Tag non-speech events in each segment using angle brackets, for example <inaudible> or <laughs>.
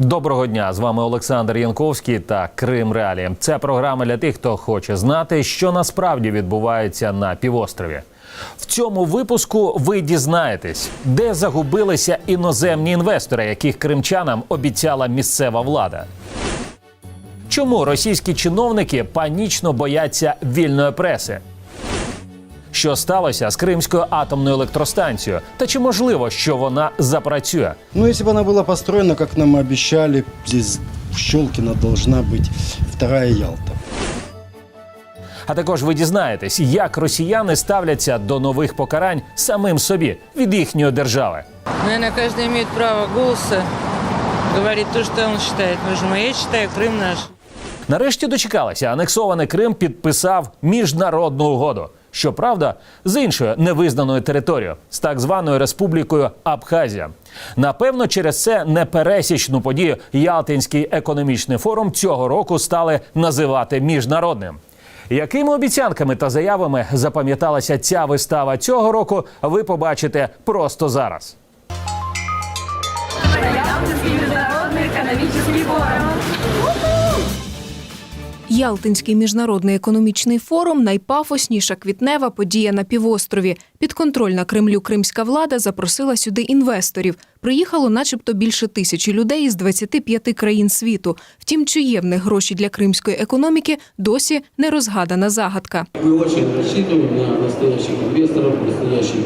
Доброго дня! З вами Олександр Янковський та Крим Реалії. Це програма для тих, хто хоче знати, що насправді відбувається на півострові. В цьому випуску ви дізнаєтесь, де загубилися іноземні інвестори, яких кримчанам обіцяла місцева влада. Чому російські чиновники панічно бояться вільної преси? Що сталося з Кримською атомною електростанцією? Та чи можливо, що вона запрацює? Ну, если бы она была построена, как нам обещали, здесь в Щелкино должна быть вторая Ялта. А також ви дізнаєтесь, як росіяни ставляться до нових покарань самим собі від їхньої держави. Наверное, каждый имеет право голоса говорить то, что он считает нужным. А я считаю, Крым наш. Нарешті дочекалися, анексований Крим підписав міжнародну угоду. Щоправда, з іншою невизнаною територією, з так званою республікою Абхазія. Напевно, через це непересічну подію Ялтинський економічний форум цього року стали називати міжнародним. Якими обіцянками та заявами запам'яталася ця вистава цього року, ви побачите просто зараз. Ялтинский международный экономический форум. Ялтинський міжнародний економічний форум найпафосніша квітнева подія на півострові. Підконтрольна Кремлю кримська влада запросила сюди інвесторів. Приїхало, начебто, більше тисячі людей із 25 країн світу. Втім, чи є в них гроші для кримської економіки, досі не розгадана загадка. Мы очень рассчитываем на настоящих инвесторов, настоящих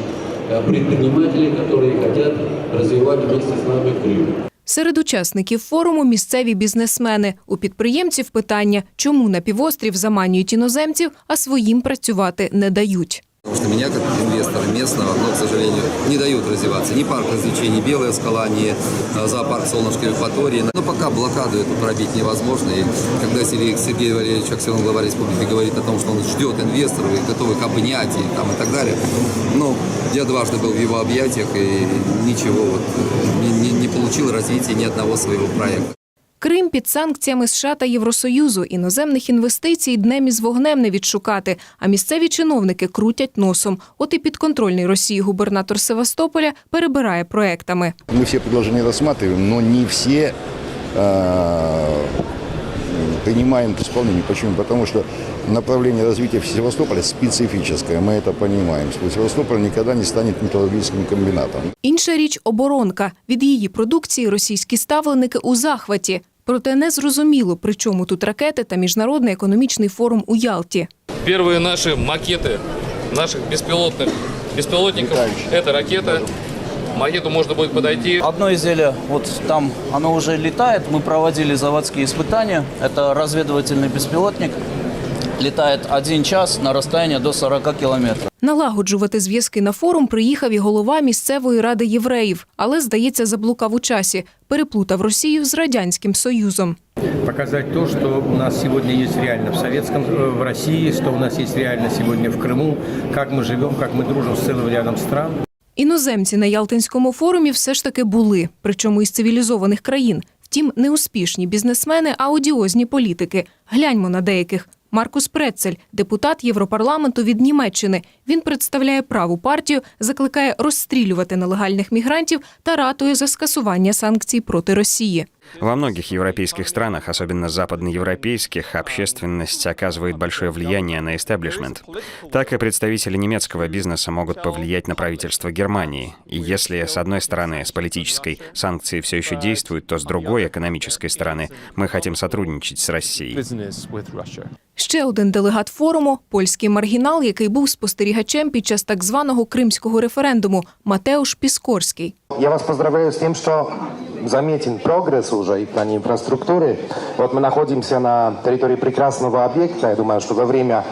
э, предпринимателей, которые хотят развивать вместе с нами Крым. Серед учасників форуму місцеві бізнесмени. У підприємців питання, чому на півострів заманюють іноземців, а своїм працювати не дають. Потому что меня, как инвестора местного, но, к сожалению, не дают развиваться. Ни парк развлечений «Белая скала», ни э, зоопарк «Солнышко Евпатории». Но пока блокаду эту пробить невозможно. И когда Сергей, Сергей Валерьевич Аксенов, глава республики, говорит о том, что он ждет инвесторов и готов их обнять и, там, и так далее, ну, я дважды был в его объятиях и ничего вот э, не, не, не получил развития ни одного своего проекта. Крим під санкціями США та Євросоюзу. Іноземних інвестицій днем із вогнем не відшукати. А місцеві чиновники крутять носом. От і підконтрольний Росії губернатор Севастополя перебирає проектами. Мы все предложения рассматриваем, но не все э, принимаем к исполнению. Почему? Потому что направление развития Севастополя специфическое, мы это понимаем. Севастополь никогда не станет металлургическим комбинатом. Інша річ оборонка. Від її продукції російські ставленики у захваті. Проте не зрозуміло, при чому тут ракети та міжнародний економічний форум у Ялті. Первые наши макеты наших беспилотных беспилотников – это ракета. Макету можно будет подойти. Одно изделие, вот там оно уже летает. Мы проводили заводские испытания. Это разведывательный беспилотник. Летает один час на расстояние до 40 километров. Налагоджувати зв'язки на форум приїхав і голова місцевої ради євреїв, але, здається, заблукав у часі, переплутав Росію з радянським союзом. показать то, что у нас сегодня есть реально в Советском, э, в России, что у нас есть реально сегодня в Крыму, как мы живем, как мы дружим с целым рядом стран. Іноземці на Ялтинському форумі все ж таки були, причому із цивілізованих країн. Втім, не успішні бізнесмени, а одіозні політики. Гляньмо на деяких. Маркус Прецель, депутат Європарламенту від Німеччини. Він представляє праву партію, закликає розстрілювати нелегальних мігрантів та ратує за скасування санкцій проти Росії. Во многих европейских странах, особенно западноевропейских, общественность оказывает большое влияние на истеблишмент. Так и представители немецкого бизнеса могут повлиять на правительство Германии. И если, с одной стороны, с политической санкции все еще действуют, то с другой, экономической стороны, мы хотим сотрудничать с Россией. Ще один делегат форуму польський маргінал, який був спостерігачем під час так званого кримського референдуму Матеуш Піскорський. Я вас поздравляю с тем, что заметен прогресс уже и в плане инфраструктуры. Вот мы находимся на территории прекрасного объекта. Я думаю, что во время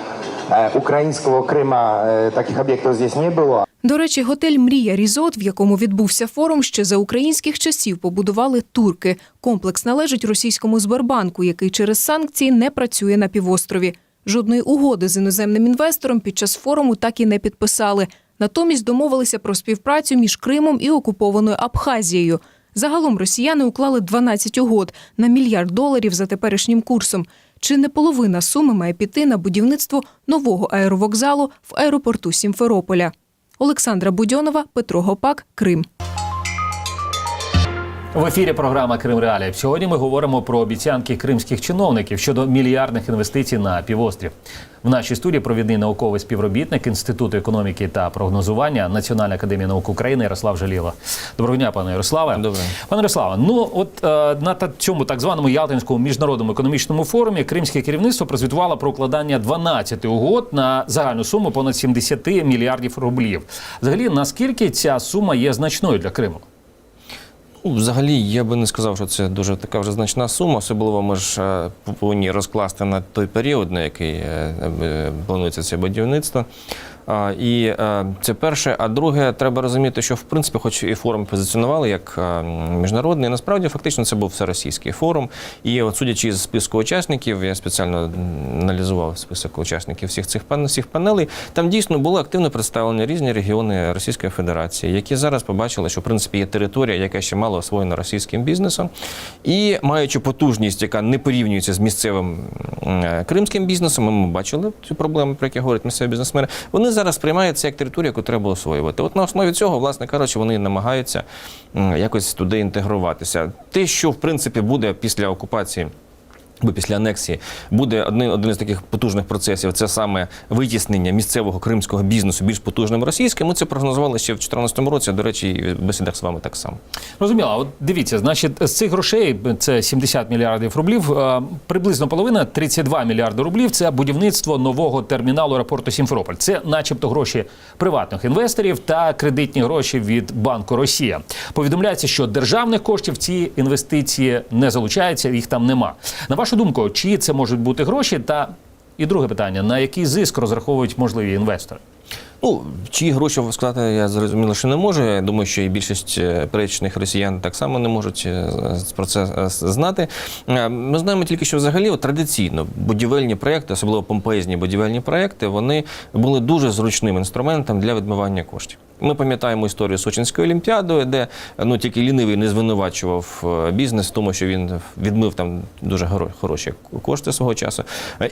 э, украинского Крыма э, таких объектов здесь не было. До речі, готель Мрія Різот, в якому відбувся форум, ще за українських часів побудували турки. Комплекс належить російському Сбербанку, який через санкції не працює на півострові. Жодної угоди з іноземним інвестором під час форуму так і не підписали. Натомість домовилися про співпрацю між Кримом і окупованою Абхазією. Загалом росіяни уклали 12 угод на мільярд доларів за теперішнім курсом. Чи не половина суми має піти на будівництво нового аеровокзалу в аеропорту Сімферополя? Олександра Будьонова, Петро Гопак, Крим. В ефірі програма Крим Реалії. Сьогодні ми говоримо про обіцянки кримських чиновників щодо мільярдних інвестицій на півострів. В нашій студії провідний науковий співробітник Інституту економіки та прогнозування Національної академії наук України Ярослав Жаліло. Доброго дня, пане Ярославе. Добре. Пане Ярославе, ну от е, на цьому так званому Ялтинському міжнародному економічному форумі кримське керівництво прозвітувало про укладання 12 угод на загальну суму понад 70 мільярдів рублів. Взагалі, наскільки ця сума є значною для Криму? Ну, Взагалі, я би не сказав, що це дуже така вже значна сума. Особливо ми ж е, повинні розкласти на той період, на який е, е, планується це будівництво. І е, це перше. А друге, треба розуміти, що в принципі, хоч і форум позиціонували як е, міжнародний, насправді фактично це був всеросійський форум. І от судячи з списку учасників, я спеціально аналізував список учасників всіх цих всіх панелей. Там дійсно були активно представлені різні регіони Російської Федерації, які зараз побачили, що в принципі є територія, яка ще мало освоєна російським бізнесом, і маючи потужність, яка не порівнюється з місцевим е, кримським бізнесом, ми бачили цю проблему, про яку говорять місцеві бізнесмени. Вони зараз сприймають як територію, яку треба освоювати. От на основі цього, власне кажучи, вони намагаються якось туди інтегруватися. Те, що в принципі буде після окупації. Бо після анексії буде один, один із таких потужних процесів. Це саме витіснення місцевого кримського бізнесу більш потужним російським. Ми це прогнозували ще в 2014 році. До речі, і в бесідах з вами так само. Розуміло, от дивіться, значить, з цих грошей це 70 мільярдів рублів. е, Приблизно половина 32 мільярди рублів. Це будівництво нового терміналу аеропорту Сімферополь. Це, начебто, гроші приватних інвесторів та кредитні гроші від Банку Росія. Повідомляється, що державних коштів ці інвестиції не залучається, їх там нема. На вашу думку, чиї це можуть бути гроші? Та і друге питання: на який зиск розраховують можливі інвестори? Ну, чиї гроші сказати, я зрозуміло, що не можу. Я думаю, що і більшість е, перечних росіян так само не можуть е, про це е, знати. Ми знаємо тільки, що взагалі от, традиційно будівельні проекти, особливо помпезні будівельні проекти, вони були дуже зручним інструментом для відмивання коштів. Ми пам'ятаємо історію Сочинської олімпіади, де ну тільки лінивий не звинувачував е, бізнес в тому, що він відмив там дуже хороші кошти свого часу.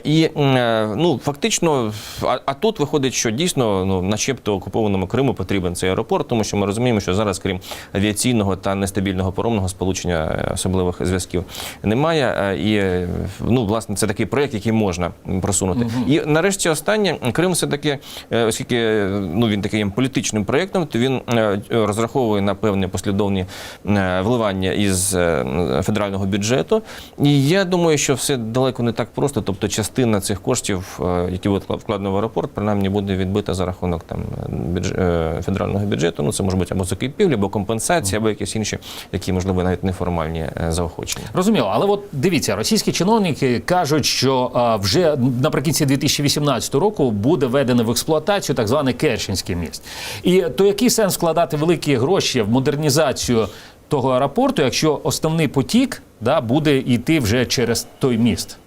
І е, ну фактично, а, а тут виходить, що дійсно ну, начебто окупованому Криму потрібен цей аеропорт, тому що ми розуміємо, що зараз, крім авіаційного та нестабільного паромного сполучення е, особливих зв'язків немає. І ну, власне, це такий проєкт, який можна просунути. І нарешті останнє Крим все таки, оскільки ну він такий політичним проєктом, то він е, розраховує на певні послідовні е, вливання із е, федерального бюджету. І я думаю, що все далеко не так просто. Тобто, частина цих коштів, які будуть вкладені в аеропорт, принаймні буде відбита за рахунок там бюдж... е, федерального бюджету. Ну це може бути або закупівлі, або компенсація, або якісь інші, які можливо навіть неформальні заохочення. Розуміло, але от дивіться, російські чиновники кажуть, що вже наприкінці 2018 року буде введено в експлуатацію так званий Керченський міст. І то який сенс вкладати великі гроші в модернізацію того аеропорту, якщо основний потік да, буде йти вже через той міст?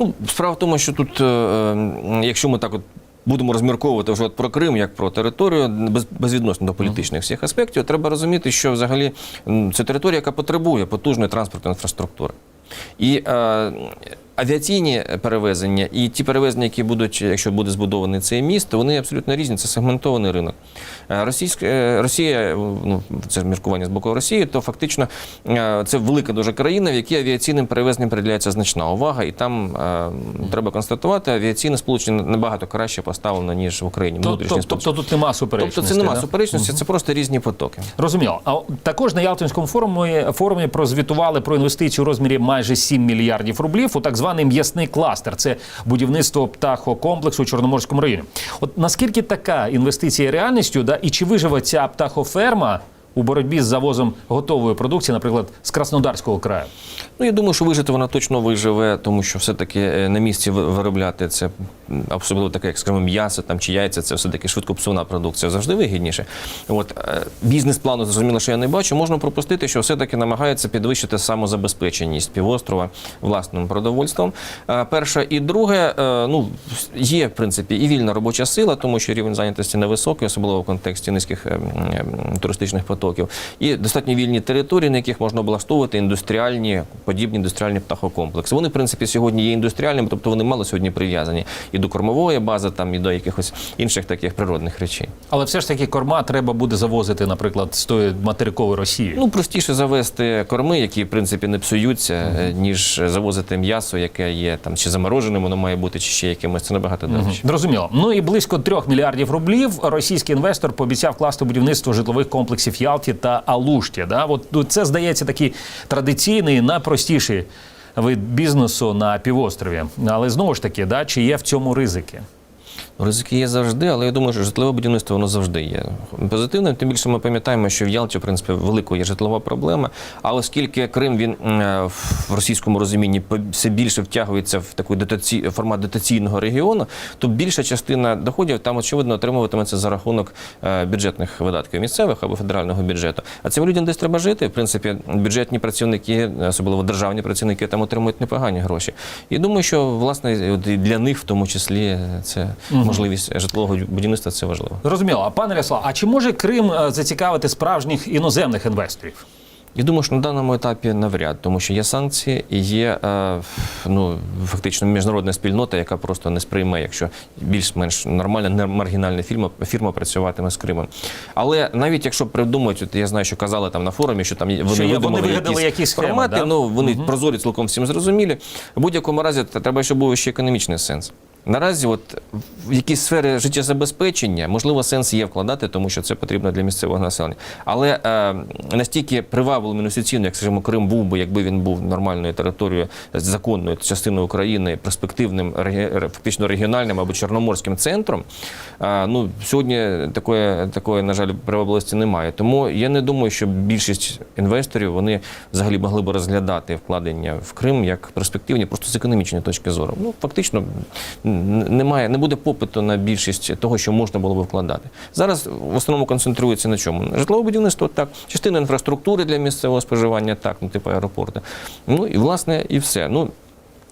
Ну, справа в тому, що тут, е, е, якщо ми так от. Будемо розмірковувати вже от про Крим як про територію без, безвідносно до політичних всіх аспектів. Треба розуміти, що взагалі це територія, яка потребує потужної транспортної інфраструктури. І е, авіаційні перевезення і ті перевезення, які будуть, якщо буде збудований цей міст, вони абсолютно різні. Це сегментований ринок. Е, Російська е, Росія, ну це міркування з боку Росії, то фактично е, це велика дуже країна, в якій авіаційним перевезенням приділяється значна увага, і там треба констатувати, авіаційне сполучення набагато краще поставлено ніж в Україні. Тобто, тобто тут нема суперечності? Тобто це нема да? суперечності, це просто різні потоки. Розуміло. А також на Ялтинському форумі, форумі прозвітували про інвестиції у розмірі майже 7 мільярдів рублів у так званий м'ясний кластер. Це будівництво птахокомплексу у Чорноморському районі. От наскільки така інвестиція реальністю, да, і чи виживе ця птахоферма у боротьбі з завозом готової продукції, наприклад, з Краснодарського краю? Ну, я думаю, що вижити вона точно виживе, тому що все-таки е, на місці виробляти це особливо таке, як скажімо, м'ясо там чи яйця, це все-таки швидкопсувна продукція завжди вигідніше. От е, бізнес-плану зрозуміло, що я не бачу. Можна пропустити, що все-таки намагається підвищити самозабезпеченість півострова власним продовольством. Е, Перше і друге, ну є в принципі і вільна робоча сила, тому що рівень зайнятості невисокий, особливо в контексті низьких туристичних потоків, і достатньо вільні території, на яких можна облаштовувати індустріальні подібні індустріальні птахокомплекси. Вони, в принципі, сьогодні є індустріальними, тобто вони мало сьогодні прив'язані. І до кормової бази, там і до якихось інших таких природних речей. Але все ж таки корма треба буде завозити, наприклад, з тої материкової Росії. Ну простіше завести корми, які в принципі не псуються, е, ніж завозити м'ясо, яке є там чи замороженим, воно має бути, чи ще якимось. Це набагато дорожче. Зрозуміло. Ну і близько трьох мільярдів рублів російський інвестор пообіцяв вкласти у будівництво житлових комплексів Ялті та Алушті. Да? От ну, це здається такий традиційний, найпростіший вид бізнесу на півострові. Але знову ж таки, да, чи є в цьому ризики? Ризики є завжди, але я думаю, що житлове будівництво воно завжди є позитивним. Тим більше ми пам'ятаємо, що в Ялті, в принципі, великою є житлова проблема. А оскільки Крим він е, в російському розумінні все більше втягується в такий дотаці... формат дотаційного регіону, то більша частина доходів там очевидно отримуватиметься за рахунок е, бюджетних видатків місцевих або федерального бюджету. А цим людям десь треба жити. В принципі, бюджетні працівники, особливо державні працівники, там отримують непогані гроші. І думаю, що власне для них в тому числі це можливість житлового будівництва це важливо. Зрозуміло. А пане Ряслав, а чи може Крим е, зацікавити справжніх іноземних інвесторів? Я думаю, що на даному етапі навряд, тому що є санкції і є е, ну, фактично міжнародна спільнота, яка просто не сприйме, якщо більш-менш нормальна, не маргінальна фірма, фірма працюватиме з Кримом. Але навіть якщо придумають, от я знаю, що казали там на форумі, що там вони Що вони вигадали якісь схеми, формати, да? ну вони прозорі цілком всім зрозумілі. В будь-якому разі треба, щоб був ще економічний сенс. Наразі, от в якісь сфери життєзабезпечення, можливо, сенс є вкладати, тому що це потрібно для місцевого населення. Але е, настільки привабливим інвестиційно, як скажімо, Крим був би, якби він був нормальною територією, законною частиною України, перспективним фактично регіональним або чорноморським центром. е, ну сьогодні такої, такої, на жаль, привабливості немає. Тому я не думаю, що більшість інвесторів вони взагалі могли б розглядати вкладення в Крим як перспективні, просто з економічної точки зору. Ну фактично немає, не буде попиту на більшість того, що можна було би вкладати. Зараз в основному концентрується на чому? Житлове будівництво так, частина інфраструктури для місцевого споживання, так, ну типу аеропорти. Ну і власне і все. Ну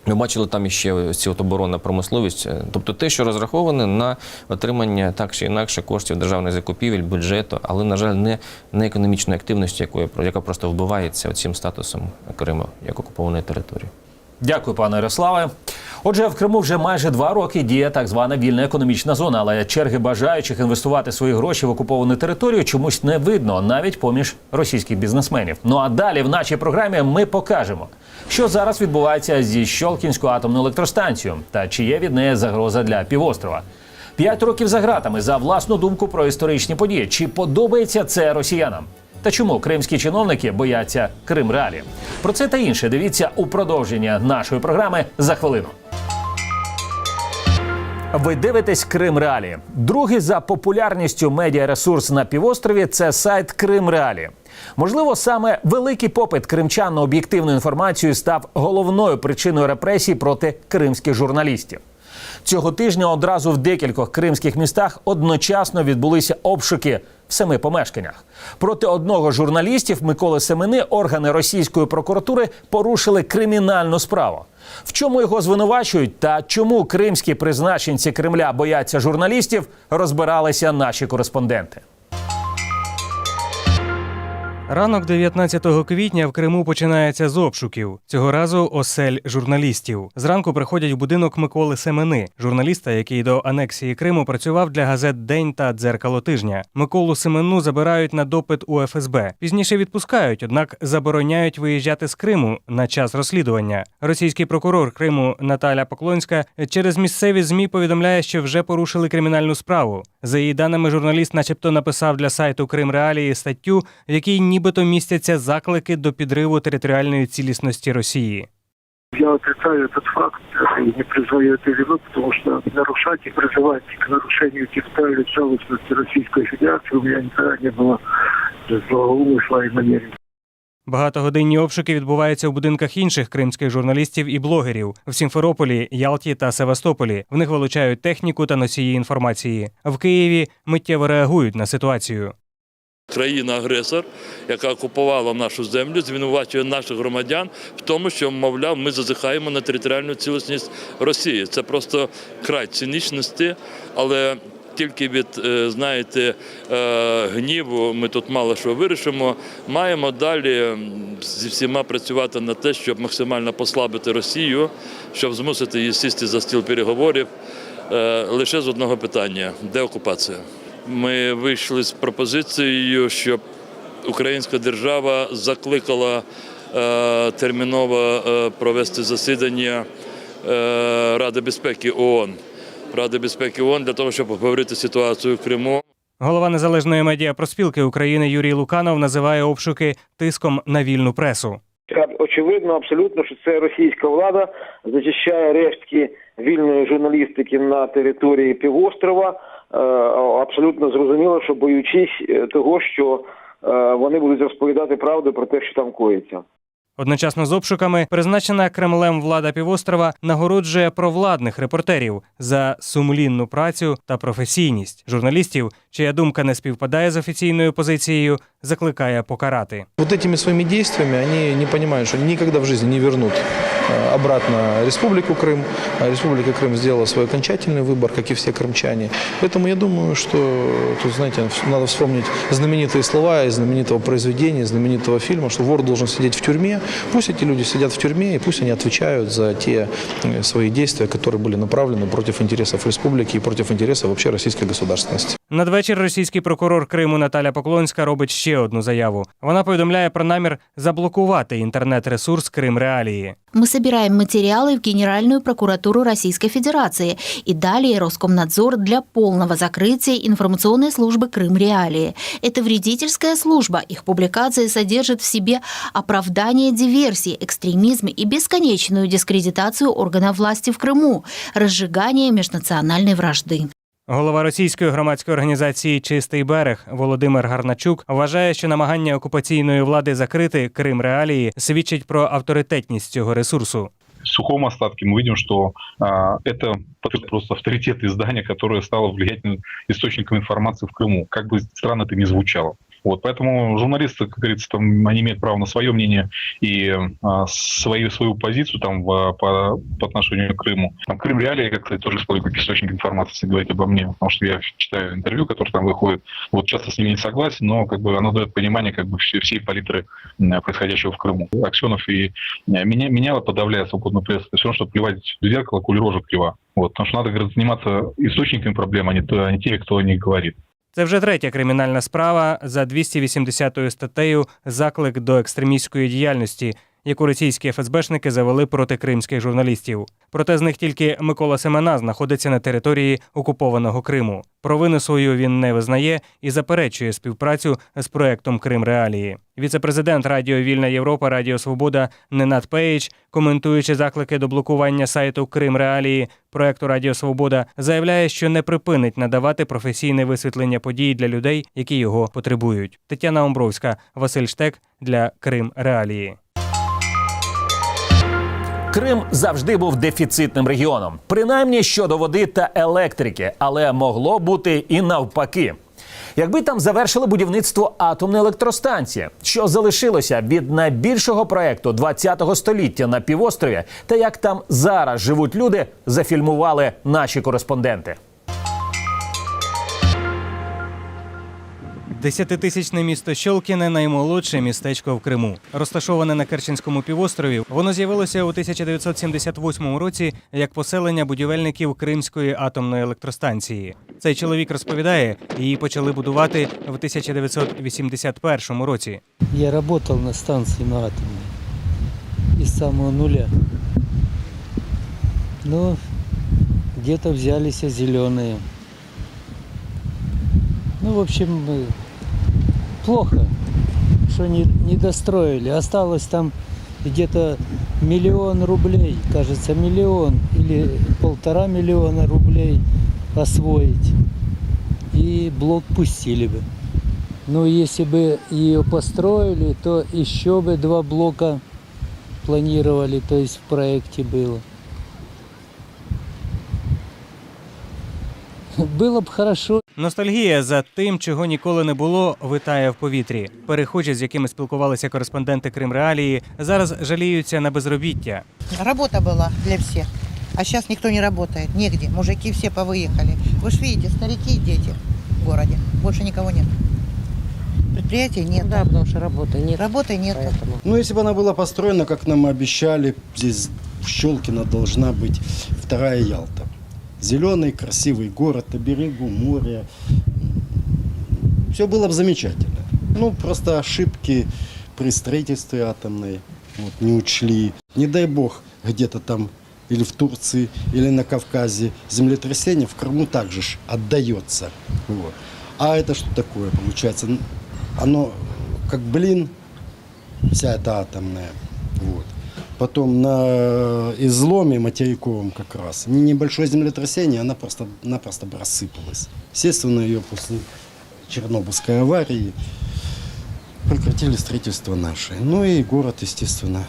ми бачили там іще ці от оборонна промисловість, тобто те, що розраховане на отримання так чи інакше коштів державних закупівель, бюджету, але, на жаль, не, не економічної активності, якої, яка просто вбивається цим статусом Криму як окупованої території. Дякую, пане Ярославе. Отже, в Криму вже майже два роки діє так звана вільна економічна зона, але черги бажаючих інвестувати свої гроші в окуповану територію чомусь не видно навіть поміж російських бізнесменів. Ну а далі в нашій програмі ми покажемо, що зараз відбувається зі Щолкінською атомною електростанцією та чи є від неї загроза для півострова. П'ять років за ґратами за власну думку про історичні події. Чи подобається це росіянам? Та чому кримські чиновники бояться Крим реалі? Про це та інше дивіться у продовження нашої програми за хвилину. Ви дивитесь Крим Реалі. Другий за популярністю медіаресурс на півострові це сайт Крим Реалі. Можливо, саме великий попит кримчан на об'єктивну інформацію став головною причиною репресій проти кримських журналістів. Цього тижня одразу в декількох кримських містах одночасно відбулися обшуки в семи помешканнях. Проти одного журналістів Миколи Семени органи російської прокуратури порушили кримінальну справу. В чому його звинувачують та чому кримські призначенці Кремля бояться журналістів, розбиралися наші кореспонденти. Ранок 19 квітня в Криму починається з обшуків. Цього разу осель журналістів. Зранку приходять в будинок Миколи Семени, журналіста, який до анексії Криму працював для газет День та Дзеркало тижня. Миколу Семену забирають на допит у ФСБ. Пізніше відпускають, однак забороняють виїжджати з Криму на час розслідування. Російський прокурор Криму Наталя Поклонська через місцеві змі повідомляє, що вже порушили кримінальну справу. За її даними, журналіст, начебто, написав для сайту Крим Реалії статтю, в якій нібито містяться заклики до підриву територіальної цілісності Росії. Я отрицаю этот факт и не призываю это вину, потому что нарушать и призывать к нарушению территориальной целостности Российской Федерации у меня никогда не было злого умысла и намерений. Багатогодинні обшуки відбуваються у будинках інших кримських журналістів і блогерів в Сімферополі, Ялті та Севастополі. В них вилучають техніку та носії інформації. В Києві миттєво реагують на ситуацію. Країна-агресор, яка окупувала нашу землю, звинувачує наших громадян в тому, що, мовляв, ми зазихаємо на територіальну цілісність Росії. Це просто край цинічності, але тільки від, е, знаєте, е, гніву ми тут мало що вирішимо. Маємо далі зі всіма працювати на те, щоб максимально послабити Росію, щоб змусити її сісти за стіл переговорів. е, лише з одного питання: де окупація? Ми вийшли з пропозицією, щоб українська держава закликала терміново провести засідання Ради безпеки ООН. Ради безпеки ООН для того, щоб обговорити ситуацію в Криму. Голова незалежної медіапроспілки України Юрій Луканов називає обшуки тиском на вільну пресу. Очевидно, абсолютно, що це російська влада зачищає рештки вільної журналістики на території півострова. Е, Абсолютно зрозуміло, що боючись е, того, що е, вони будуть розповідати правду про те, що там коїться. Одночасно з обшуками призначена Кремлем влада півострова нагороджує провладних репортерів за сумлінну працю та професійність. Журналістів, чия думка не співпадає з офіційною позицією, закликає покарати. Вот этими своїми діями вони не розуміють, що ніколи в жизни не вернут э, обратно Республику Крым. А Республика Крым сделала свой окончательный выбор, как и все крымчане. Поэтому я думаю, что, тут, знаете, надо вспомнить знаменитые слова из знаменитого произведения, из знаменитого фильма, что вор должен сидеть в тюрьме. Пусть эти люди сидят в тюрьме, и пусть они отвечают за те э, свои действия, которые были направлены против интересов республики и против интересов вообще российской государственности. Надвечір російський прокурор Криму Наталя Поклонська робить ще одну заяву. Вона повідомляє про намір заблокувати інтернет-ресурс Крим Реалії. Мы собираем материалы в Генеральную прокуратуру Российской Федерации и далее Роскомнадзор для полного закрытия информационной службы Крым Реалии. Это вредительская служба. Их публикации содержат в себе оправдание диверсии, экстремизма и бесконечную дискредитацию органов власти в Крыму, разжигание межнациональной вражды. Голова російської громадської організації Чистий берег Володимир Гарначук вважає, що намагання окупаційної влади закрити Крим Реалії свідчить про авторитетність цього ресурсу. в сухом остатке мы видим, что а, это просто авторитет издания, которое стало влиятельным источником информации в Крыму, как бы странно это ни звучало. Вот, поэтому журналисты, как говорится, там, они имеют право на свое мнение и а, свою, свою позицию там, в, по, по отношению к Крыму. Там, Крым реалии, как кстати, тоже использую как источник информации, говорить обо мне, потому что я читаю интервью, которые там выходят, вот часто с ними не согласен, но как бы оно дает понимание как бы всей, всей палитры происходящего в Крыму. Аксенов и э, меня, меня вот подавляет свободную прессу, это все равно, что плевать в зеркало, коль рожа крива. Вот, потому что надо говорит, заниматься источниками проблем, а не, а не теми, кто о них говорит. Це вже третя кримінальна справа за 280 статтею заклик до екстремістської діяльності, яку російські ФСБшники завели проти кримських журналістів. Проте з них тільки Микола Семена знаходиться на території окупованого Криму. Провину свою він не визнає і заперечує співпрацю з проектом Крим Реалії. Віце-президент Радіо Вільна Європа Радіо Свобода Ненат Пейдж, коментуючи заклики до блокування сайту Крим Реалії проекту Радіо Свобода, заявляє, що не припинить надавати професійне висвітлення подій для людей, які його потребують. Тетяна Омбровська, Василь Штек для Крим Реалії. Крим завжди був дефіцитним регіоном, принаймні щодо води та електрики, але могло бути і навпаки. Якби там завершили будівництво атомної електростанції, що залишилося від найбільшого проекту 20-го століття на півострові, та як там зараз живуть люди, зафільмували наші кореспонденти. Десятитисячне місто Щолкіне наймолодше містечко в Криму. Розташоване на Керченському півострові, воно з'явилося у 1978 році як поселення будівельників Кримської атомної електростанції. Цей чоловік розповідає, її почали будувати в 1981 році. Я работал на станции на атомной из самого нуля. Но где-то взялись зеленые. Ну, в общем, плохо, что не, не достроили. Осталось там где-то миллион рублей, кажется, миллион или полтора миллиона рублей освоить. И блок пустили бы. Ну, если бы ее построили, то еще бы два блока планировали, то есть в проекте было. Было б хорошо. Ностальгія за тим, чого ніколи не було, витає в повітрі. Перехожі, з якими спілкувалися кореспонденти Крим Реалії, зараз жаліються на безробіття. Работа была для всех. А сейчас никто не работает, негде. Мужики все повыехали. Вы же видите, старики и дети в городе. Больше никого нет. Предприятий нет. Да, потому что работы нет. Работы нет. Ну, если бы она была построена, как нам обещали, здесь в Щелкино должна быть вторая Ялта. Зеленый, красивый город на берегу моря. Все было бы замечательно. Ну, просто ошибки при строительстве атомной вот, не учли. Не дай бог, где-то там или в Турции, или на Кавказе землетрясение в Крыму также ж отдается. Вот. А это что такое получается? Оно как блин, вся эта атомная. Вот. Потом на изломе материковом как раз не- небольшое землетрясение, она просто-напросто бы рассыпалась. Естественно, ее после Чернобыльской аварии прекратили строительство наши. Ну и город, естественно,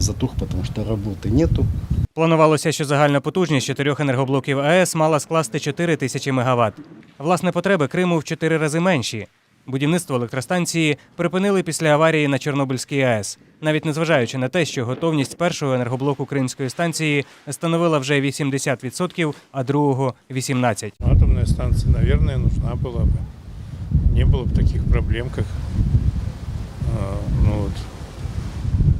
затух, потому что работы нету. Планувалося, що загальна потужність чотирьох енергоблоків АЕС мала скласти 4 тисячі мегаватт. Власне, потреби Криму в чотири рази менші. Будівництво електростанції припинили після аварії на Чорнобильській АЕС, навіть незважаючи на те, що готовність першого енергоблоку Кримської станції становила вже 80%, а другого 18%. Атомная станция, наверное, нужна была бы. Не было бы таких проблем, как а, ну вот,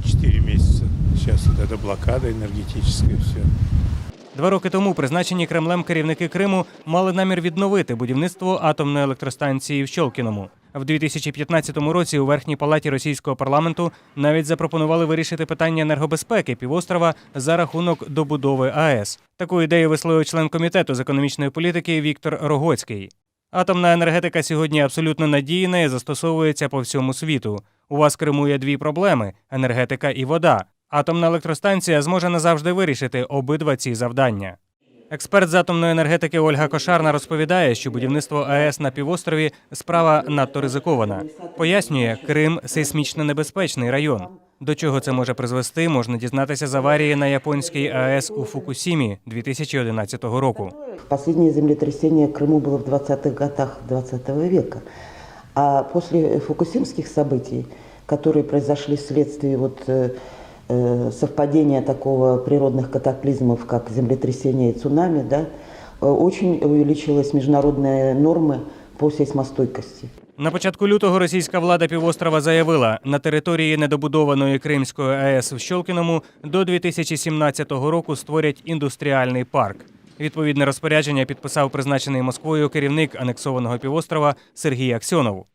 4 месяца. Сейчас вот эта блокада энергетическая, все. Два роки тому призначені Кремлем керівники Криму мали намір відновити будівництво атомної електростанції в Щолкіному. В 2015 році у верхній палаті російського парламенту навіть запропонували вирішити питання енергобезпеки півострова за рахунок добудови АЕС. Таку ідею висловив член комітету з економічної політики Віктор Рогоцький. Атомна енергетика сьогодні абсолютно надійна і застосовується по всьому світу. У вас в Криму є дві проблеми: енергетика і вода. Атомна електростанція зможе назавжди вирішити обидва ці завдання. Експерт з атомної енергетики Ольга Кошарна розповідає, що будівництво АЕС на півострові справа надто ризикована. Пояснює, Крим сейсмічно небезпечний район. До чого це може призвести, можна дізнатися з аварії на японській АЕС у Фукусімі 2011 року. Последнее землетрясение в Крыму было в 20-х годах 20 века. А после фукусимских событий, которые произошли вследствие вот, э, э, совпадения такого природных катаклизмов, как землетрясение и цунами, да, э, очень увеличилась международные нормы по сейсмостойкости. На початку лютого російська влада півострова заявила, на території недобудованої Кримської АЕС в Щолкіному до 2017 року створять індустріальний парк. Відповідне розпорядження підписав призначений Москвою керівник анексованого півострова Сергій Аксьонов.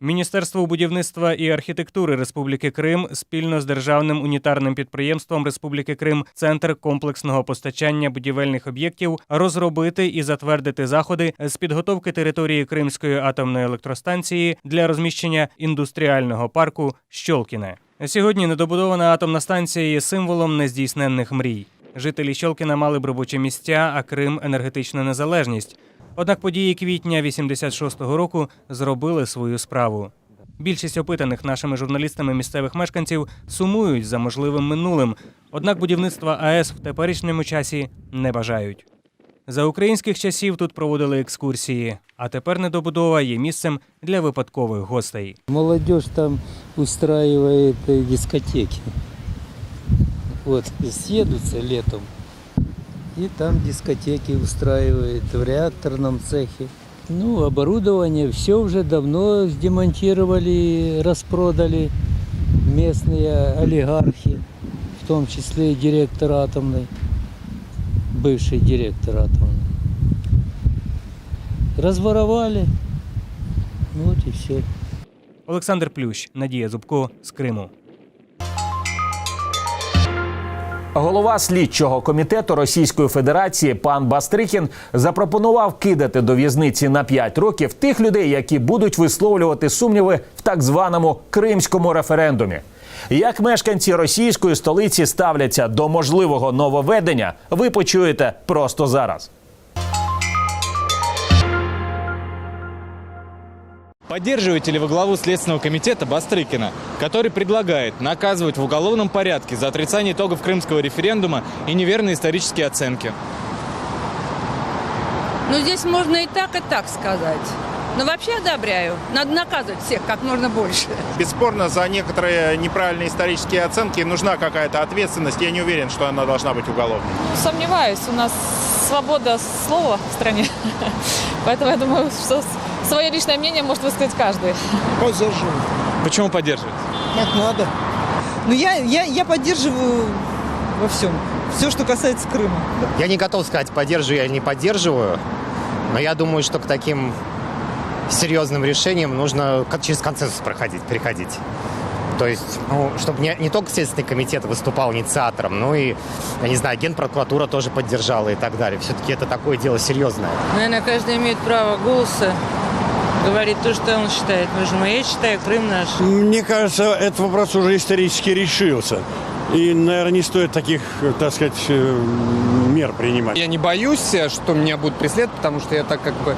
Міністерство будівництва і архітектури Республіки Крим спільно з державним унітарним підприємством Республіки Крим Центр комплексного постачання будівельних об'єктів розробити і затвердити заходи з підготовки території Кримської атомної електростанції для розміщення індустріального парку Щолкіне. Сьогодні недобудована атомна станція є символом нездійсненних мрій. Жителі Щолкіна мали б робочі місця, а Крим енергетичну незалежність. Однак події квітня 86-го року зробили свою справу. Більшість опитаних нашими журналістами місцевих мешканців сумують за можливим минулим, однак будівництва АЕС в теперішньому часі не бажають. За українських часів тут проводили екскурсії, а тепер недобудова є місцем для випадкових гостей. Молодежь там э, дискотеки. Вот, съедутся летом. И там дискотеки устраивает в реакторном цехе. Ну, оборудование все уже давно демонтировали, распродали местные олигархи, в том числе и директор атомной, бывший директор атомной. Разворовали, вот и все. Олександр Плющ, Надія Зубко з Криму. Голова слідчого комітету Російської Федерації пан Бастрикін запропонував кидати до в'язниці на 5 років тих людей, які будуть висловлювати сумніви в так званому кримському референдумі. Як мешканці російської столиці ставляться до можливого нововведення, ви почуєте просто зараз. Поддерживаете ли вы главу Следственного комитета Бастрыкина, который предлагает наказывать в уголовном порядке за отрицание итогов крымского референдума и неверные исторические оценки? Ну, здесь можно и так, и так сказать. Но вообще одобряю. Надо наказывать всех как можно больше. Бесспорно, за некоторые неправильные исторические оценки нужна какая-то ответственность. Я не уверен, что она должна быть уголовной. Сомневаюсь, у нас свобода слова в стране. <laughs> Поэтому я думаю, что свое личное мнение может высказать каждый. Поддерживаю. Почему поддерживаете? Как надо. Ну, я, я, я поддерживаю во всем. все, что касается Крыма. Я не готов сказать, поддерживаю я не поддерживаю, но я думаю, что к таким серьезным решениям нужно как через консенсус проходить, переходить. То есть, ну, чтобы не, не только Следственный комитет выступал инициатором, но и, я не знаю, генпрокуратура тоже поддержала и так далее. Все-таки это такое дело серьезное. Наверное, каждый имеет право голоса говорить то, что он считает нужным. А я считаю, Крым наш. Мне кажется, этот вопрос уже исторически решился. И, наверное, не стоит таких, так сказать, э, мер принимать. Я не боюсь, что меня будут преследовать, потому что я так как бы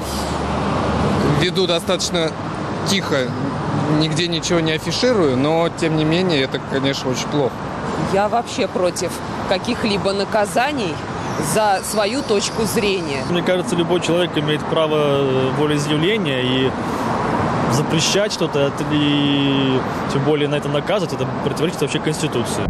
веду достаточно тихо, нигде ничего не афиширую, но тем не менее это, конечно, очень плохо. Я вообще против каких-либо наказаний за свою точку зрения. Мне кажется, любой человек имеет право э, волеизъявления и запрещать что-то, это и тем более на это наказывать, это противоречит вообще Конституции.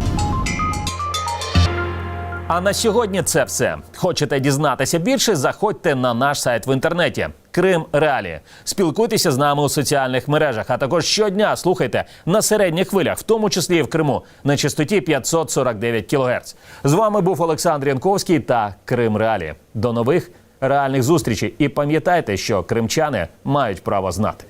А на сьогодні це все. Хочете дізнатися більше? Заходьте на наш сайт в інтернеті Крим Реалі. Спілкуйтеся з нами у соціальних мережах, а також щодня слухайте на середніх хвилях, в тому числі і в Криму, на частоті 549 кГц. З вами був Олександр Янковський та Крим Реалі. До нових реальних зустрічей. І пам'ятайте, що кримчани мають право знати.